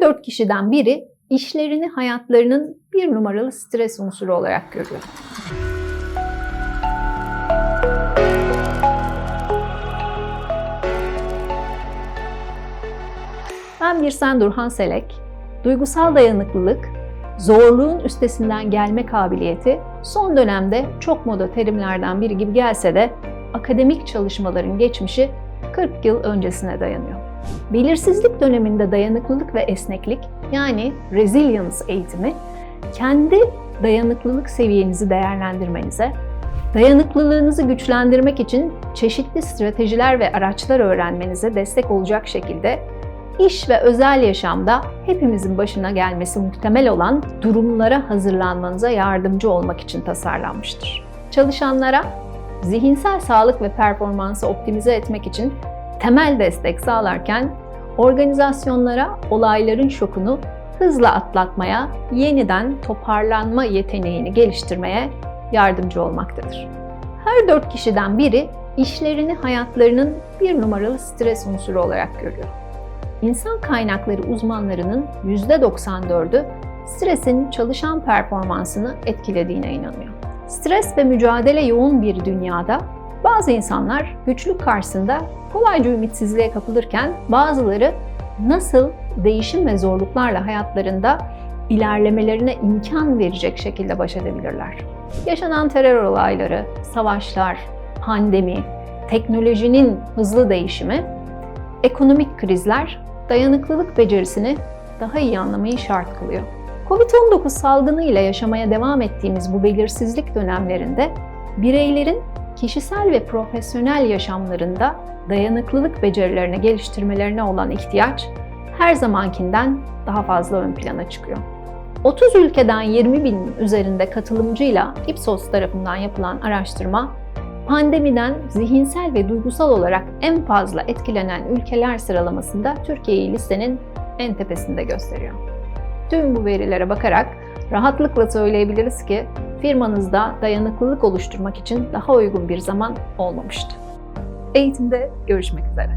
Dört kişiden biri işlerini hayatlarının bir numaralı stres unsuru olarak görüyor. Ben Birsen Durhan Selek. Duygusal dayanıklılık, zorluğun üstesinden gelme kabiliyeti son dönemde çok moda terimlerden biri gibi gelse de akademik çalışmaların geçmişi 40 yıl öncesine dayanıyor. Belirsizlik döneminde dayanıklılık ve esneklik yani resilience eğitimi kendi dayanıklılık seviyenizi değerlendirmenize, dayanıklılığınızı güçlendirmek için çeşitli stratejiler ve araçlar öğrenmenize destek olacak şekilde iş ve özel yaşamda hepimizin başına gelmesi muhtemel olan durumlara hazırlanmanıza yardımcı olmak için tasarlanmıştır. Çalışanlara zihinsel sağlık ve performansı optimize etmek için temel destek sağlarken organizasyonlara olayların şokunu hızla atlatmaya, yeniden toparlanma yeteneğini geliştirmeye yardımcı olmaktadır. Her dört kişiden biri işlerini hayatlarının bir numaralı stres unsuru olarak görüyor. İnsan kaynakları uzmanlarının %94'ü stresin çalışan performansını etkilediğine inanıyor. Stres ve mücadele yoğun bir dünyada bazı insanlar güçlük karşısında kolayca ümitsizliğe kapılırken bazıları nasıl değişim ve zorluklarla hayatlarında ilerlemelerine imkan verecek şekilde baş edebilirler. Yaşanan terör olayları, savaşlar, pandemi, teknolojinin hızlı değişimi, ekonomik krizler dayanıklılık becerisini daha iyi anlamayı şart kılıyor. Covid-19 salgını ile yaşamaya devam ettiğimiz bu belirsizlik dönemlerinde bireylerin kişisel ve profesyonel yaşamlarında dayanıklılık becerilerini geliştirmelerine olan ihtiyaç her zamankinden daha fazla ön plana çıkıyor. 30 ülkeden 20 binin üzerinde katılımcıyla Ipsos tarafından yapılan araştırma, pandemiden zihinsel ve duygusal olarak en fazla etkilenen ülkeler sıralamasında Türkiye'yi listenin en tepesinde gösteriyor. Tüm bu verilere bakarak rahatlıkla söyleyebiliriz ki firmanızda dayanıklılık oluşturmak için daha uygun bir zaman olmamıştı. Eğitimde görüşmek üzere.